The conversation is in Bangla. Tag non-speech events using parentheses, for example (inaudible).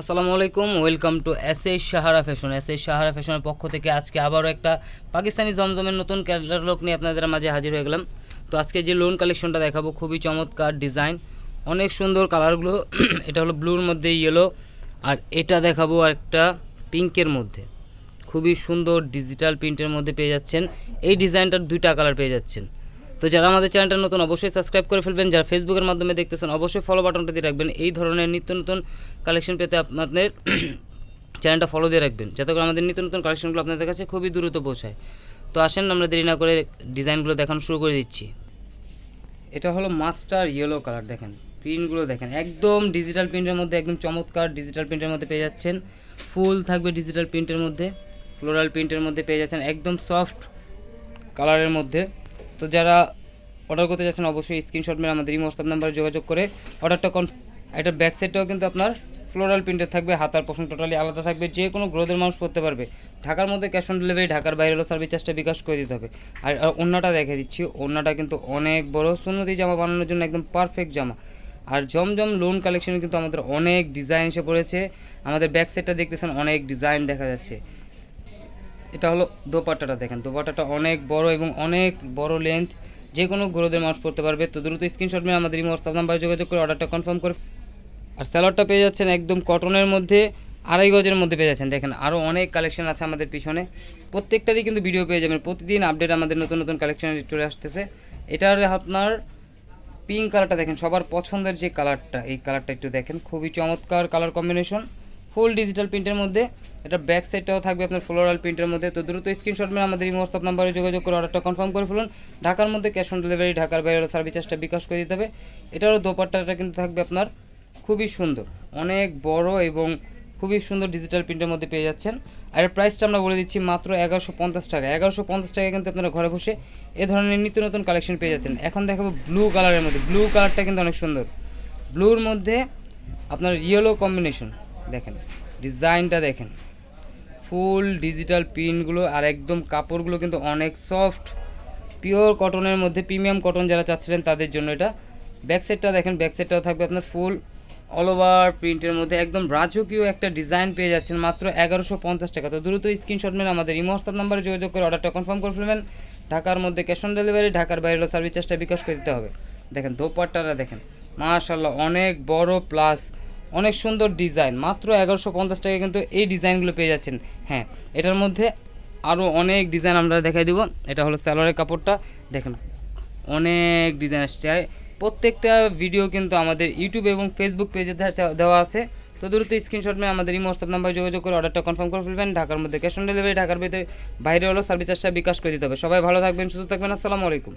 আসসালামু আলাইকুম, welcome to S A Sahara fashion. S A Sahara ফ্যাশনের পক্ষ থেকে আজকে আবারও একটা পাকিস্তানি জমজমের নতুন ক্যাটালগ নিয়ে আপনাদের মাঝে হাজির হয়ে গেলাম। তো আজকে যে লোন কালেকশনটা দেখাবো, খুবই চমৎকার ডিজাইন অনেক সুন্দর কালারগুলো (clears throat) এটা হলো ব্লুর মধ্যে ইয়েলো আর এটা দেখাবো একটা পিঙ্কের মধ্যে। খুবই সুন্দর ডিজিটাল প্রিন্টের মধ্যে পেয়ে যাচ্ছেন। এই ডিজাইনটার দুইটা কালার পেয়ে যাচ্ছেন। তো যারা আমাদের চ্যানেলটা নতুন, অবশ্যই সাবস্ক্রাইব করে ফেলবেন। যারা ফেসবুকের মাধ্যমে দেখতেছেন, অবশ্যই ফলো বাটনটা দিয়ে রাখবেন। এই ধরনের নিত্য নতুন কালেকশন পেতে আপনাদের (clears throat) চ্যানেলটা ফলো দিয়ে রাখবেন, যাতে করে আমাদের নিত্য নতুন কালেকশনগুলো আপনাদের কাছে খুবই দ্রুত পৌঁছায়। তো আসেন, আমরা দেরি না করে ডিজাইনগুলো দেখানো শুরু করে দিচ্ছি। এটা হলো মাস্টার ইয়েলো কালার দেখেন। প্রিন্টগুলো দেখেন। একদম ডিজিটাল প্রিন্টের মধ্যে, একদম চমৎকার ডিজিটাল প্রিন্টের মধ্যে পেয়ে যাচ্ছেন। ফুল থাকবে ডিজিটাল প্রিন্টের মধ্যে ফ্লোরাল প্রিন্টের মধ্যে পেয়ে যাচ্ছেন। একদম সফট কালারের মধ্যে। তো যারা অর্ডার করতে যাচ্ছেন, অবশ্যই স্ক্রিনশট মেরে আমাদের এই হোয়াটসঅ্যাপ নাম্বারে যোগাযোগ করে অর্ডারটা কনফ এটা ব্যাক সাইডটাও কিন্তু আপনার ফ্লোরাল প্রিন্টের থাকবে হাতার পশন টোটালি আলাদা থাকবে, যে কোনো গ্রোথের মানুষ করতে পারবে। ঢাকার মধ্যে ক্যাশ অন ডেলিভারি ঢাকার বাইরে হলো সার্ভিস চার্জটা বিকাশ করে দিতে হবে। আর আর অন্যটা দেখে দিচ্ছি অন্যটা কিন্তু অনেক বড়, সুন্নতি জামা বানানোর জন্য একদম পারফেক্ট জামা। আর জমজম লোন কালেকশনে কিন্তু আমাদের অনেক ডিজাইন এসে পড়েছে। আমাদের ব্যাক সাইডটা দেখতেছেন, অনেক ডিজাইন দেখা যাচ্ছে। এটা হলো দোপাট্টাটা দেখেন। দোপাট্টাটা অনেক বড় এবং অনেক বড় লেন্থ যে কোনো গ্রোদের মানুষ পড়তে পারবে। তো দ্রুত স্ক্রিনশট নিয়ে আমাদের এই হোয়াটসঅ্যাপ নাম্বারে যোগাযোগ করে অর্ডারটা কনফার্ম করে আর স্যালাডটা পেয়ে যাচ্ছেন একদম কটনের মধ্যে, আড়াই গজের মধ্যে পেয়ে যাচ্ছেন। দেখেন আরও অনেক কালেকশন আছে আমাদের পিছনে। প্রত্যেকটারই কিন্তু ভিডিও পেয়ে যাবেন। প্রতিদিন আপডেট আমাদের নতুন নতুন কালেকশন চলে আসতেছে। এটার আপনার পিঙ্ক কালারটা দেখেন। সবার পছন্দের যে কালারটা এই কালারটা একটু দেখেন। খুবই চমৎকার কালার কম্বিনেশন ফুল ডিজিটাল প্রিন্টের মধ্যে। এটা ব্যাক সাইডটাও থাকবে আপনার ফ্লোরাল প্রিন্টের মধ্যে। তো দ্রুত স্ক্রিনশট মেরে আমাদের এই হোয়াটসঅ্যাপ নাম্বারে যোগাযোগ করে অর্ডারটা কনফার্ম করে ফেলুন। ঢাকার মধ্যে ক্যাশ অন ডেলিভারি ঢাকার বাইরে সার্ভিস চার্জটা বিকাশ করে দিতে হবে। এটারও দোপাট্টাটা কিন্তু থাকবে আপনার খুবই সুন্দর। অনেক বড় এবং খুবই সুন্দর ডিজিটাল প্রিন্টের মধ্যে পেয়ে যাচ্ছেন। আর এর প্রাইসটা আমরা বলে দিচ্ছি মাত্র এগারোশো পঞ্চাশ টাকা। এগারোশো পঞ্চাশ টাকা কিন্তু আপনারা ঘরে বসে এ ধরনের নিত্য নতুন কালেকশন পেয়ে যাচ্ছেন। এখন দেখাবো ব্লু কালারের মধ্যে। ব্লু কালারটা কিন্তু অনেক সুন্দর। ব্লুর মধ্যে আপনার ইয়েলো কম্বিনেশন দেখেন, ডিজাইনটা দেখেন। ফুল ডিজিটাল প্রিন্টগুলো আর একদম কাপড়গুলো কিন্তু অনেক সফট। পিওর কটনের মধ্যে, প্রিমিয়াম কটন যারা চাচ্ছিলেন তাদের জন্য এটা। ব্যাক সাইডটা দেখেন, ব্যাক সাইডটাও থাকবে আপনার ফুল। অল ওভার প্রিন্টের মধ্যে একদম রাজকীয় একটা ডিজাইন পেয়ে যাচ্ছেন মাত্র এগারোশো পঞ্চাশ টাকা। তো দ্রুত স্ক্রিনশট মেরে আমাদের ইমো হোয়াটসঅ্যাপ নাম্বারে যোগাযোগ করে অর্ডারটা কনফার্ম করে ফেলবেন। ঢাকার মধ্যে ক্যাশ অন ডেলিভারি ঢাকার বাইরে হলো সার্ভিস চার্জটা বিকাশ করে দিতে হবে। দেখেন, দোপাট্টাটা দেখেন মাশাল্লাহ অনেক বড় প্লাস অনেক সুন্দর ডিজাইন। মাত্র এগারোশো পঞ্চাশ টাকা কিন্তু এই ডিজাইনগুলো পেয়ে যাচ্ছেন। হ্যাঁ এটার মধ্যে আরও অনেক ডিজাইন আমরা দেখাই দিব। এটা হলো স্যালোয়ারের কাপড়টা। দেখেন, অনেক ডিজাইন আসছে। প্রত্যেকটা ভিডিও কিন্তু আমাদের ইউটিউব এবং ফেসবুক পেজে দেওয়া আছে। তো দ্রুত স্ক্রিনশট নিয়ে আমাদের এই হোয়াটসঅ্যাপ নাম্বার যোগাযোগ করে অর্ডারটা কনফার্ম করে ফেলবেন। ঢাকার মধ্যে ক্যাশ অন ডেলিভারি, ঢাকার ভিতরে বাইরে হলো সার্ভিস চার্জটা বিকাশ করে দিতে হবে। সবাই ভালো থাকবেন, সুস্থ থাকবেন। আসসালামু আলাইকুম।